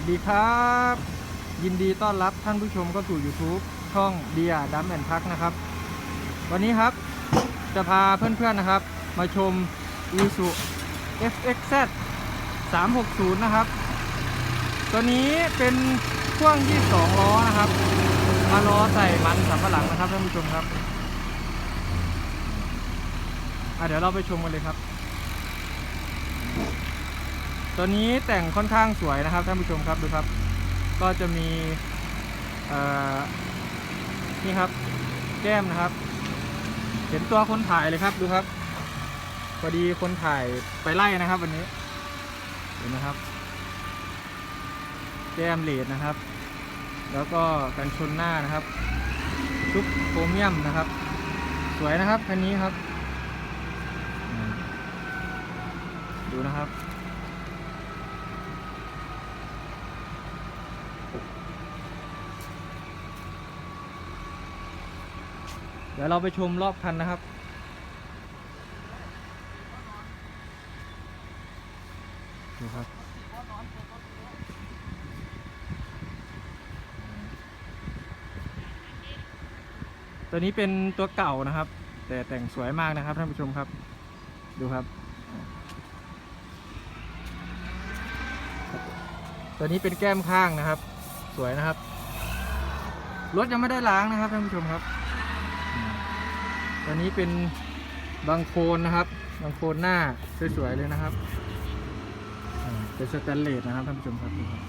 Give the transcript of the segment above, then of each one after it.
วัสดีครับ ยินดีต้อนรับท่านผู้ชมเข้าสู่ YouTube ช่องเดียดัมแอนพักนะครับ วันนี้ครับจะพาเพื่อนๆนะครับ มาชม i s u FXZ 360 นะครับ ตัวนี้เป็นพ่วงที่2ล้อนะครับ มาล้อใส่มันสำปะหลังนะครับท่านผู้ชมครับอะเดี๋ยวเราไปชมกันเลยครับ ตัวนี้แต่งค่อนข้างสวยนะครับท่านผู้ชมครับดูครับ ก็จะมีนี่ครับ แก้มนะครับ เห็นตัวคนถ่ายเลยครับดูครับพอดีคนถ่ายไปไล่นะครับ วันนี้ เห็นนะครับ แก้มเลดนะครับ แล้วก็กันชนหน้านะครับ ชุบโครเมียมนะครับ สวยนะครับคันนี้ครับ ดูนะครับ ดี๋ยวเราไปชมรอบคันนะครับดูครับตัวนี้เป็นตัวเก่านะครับ แต่แต่งสวยมากนะครับท่านผู้ชมครับ ดูครับ ตัวนี้เป็นแก้มข้างนะครับ สวยนะครับ รถยังไม่ได้ล้างนะครับท่านผู้ชมครับ ตัวนี้เป็นบางโคนนะครับ บางโคนหน้าสวยๆเลยนะครับเป็นสแตนเลสนะครับท่านผู้ชมครับดูครับ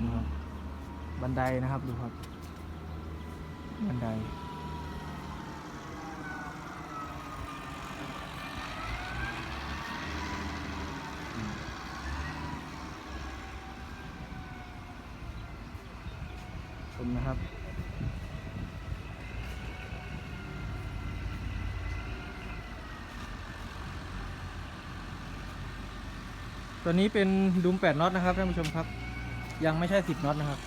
ดูครับบันไดนะครับดูครับ บันไดชมนะครับ ตัวนี้เป็นดุม8น็อตนะครับท่านผู้ชมครับ ยังไม่ใช่ 10น็อตนะครับ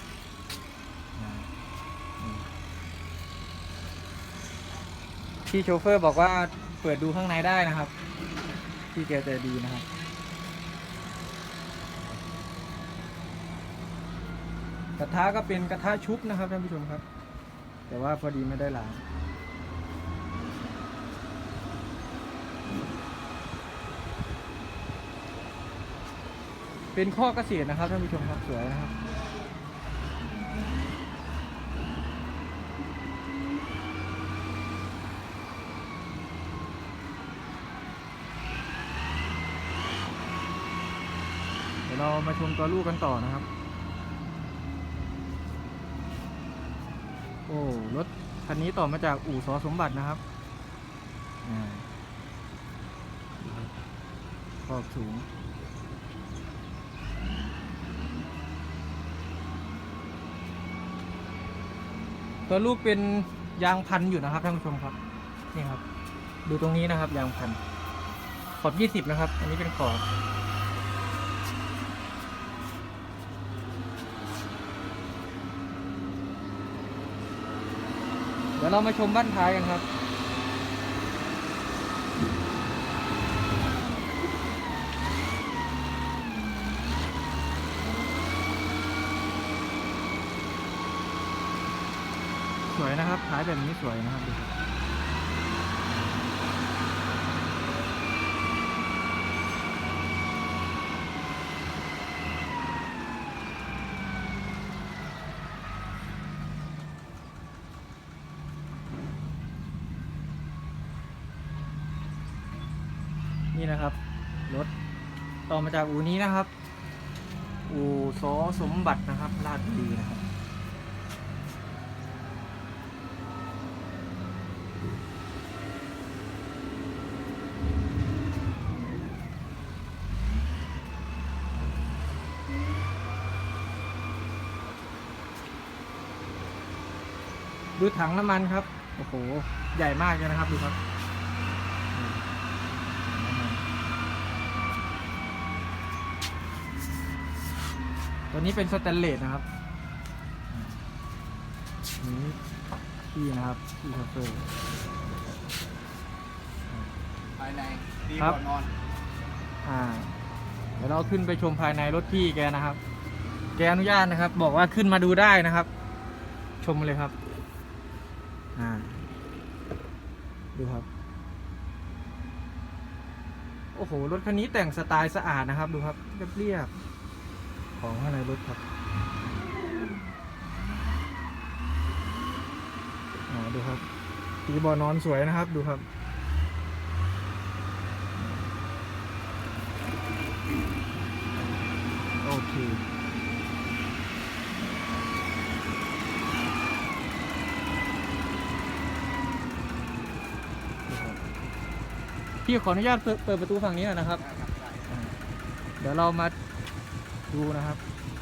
พี่โชเฟอร์บอกว่าเปิดดูข้างในได้นะครับพี่แกใจดีนะครับกระทะก็เป็นกระทะชุบนะครับท่านผู้ชมครับ แต่ว่าพอดีไม่ได้ล้าง เป็นข้อเกษตรนะครับท่านผู้ชมครับสวยนะครับเดี๋ยวเรามาชมตัวลูกกันต่อนะครับ โอ้รถคันนี้ต่อมาจากอู่สอสมบัตินะครับขอบสูง ตัวลูกเป็นยางพันอยู่นะครับท่านผู้ชมครับนี่ครับ ดูตรงนี้นะครับ ยางพันขอบยี่สิบนะครับ อันนี้เป็นขอบเดี๋ยวเรามาชมบ้านท้ายกันครับ สวยนะครับท้ายแบบนี้สวยนะครับดูครับนี่นะครับรถต่อมาจากอูนี้นะครับ อู่สอสมบัตินะครับลาดบุรีนะครับ ดูถังน้ำมันครับ โอ้โห ใหญ่มากเลยนะครับดูครับนี่ถังน้ำมันตัวนี้เป็นสแตนเลสนะครับอันนี้พี่นะครับพี่คาเฟอร์ภายในดีครักบว่านอน อ่า เดี๋ยวเราขึ้นไปชมภายในรถพี่แกนะครับ แกอนุญาตนะครับ บอกว่าขึ้นมาดูได้นะครับ ชมเลยครับ อ่า ดูครับ โอ้โห รถคันนี้แต่งสไตล์สะอาดนะครับ ดูครับ เรียบๆของข้างในรถครับอ่าดูครับตีบอนอนสวยนะครับ ดูครับ โอเค พี่ขออนุญาตเปิดเปิดประตูฝั่งนี้หน่อยนะครับ เดี๋ยวเรามาดูนะครับ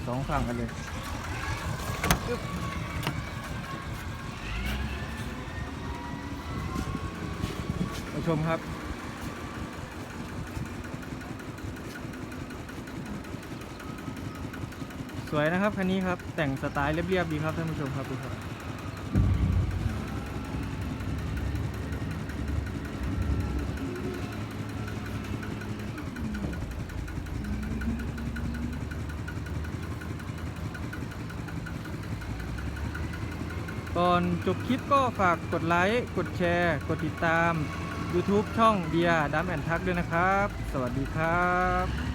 สองฝั่งกันเลยมาชมครับ สวยนะครับคันนี้ครับ แต่งสไตล์เรียบๆดีครับท่านผู้ชมครับดูครับ ก่อนจบคลิปก็ฝากกดไลค์ กดแชร์ กดติดตาม YouTube ช่องเดียดัมแอนทักด้วยนะครับ สวัสดีครับ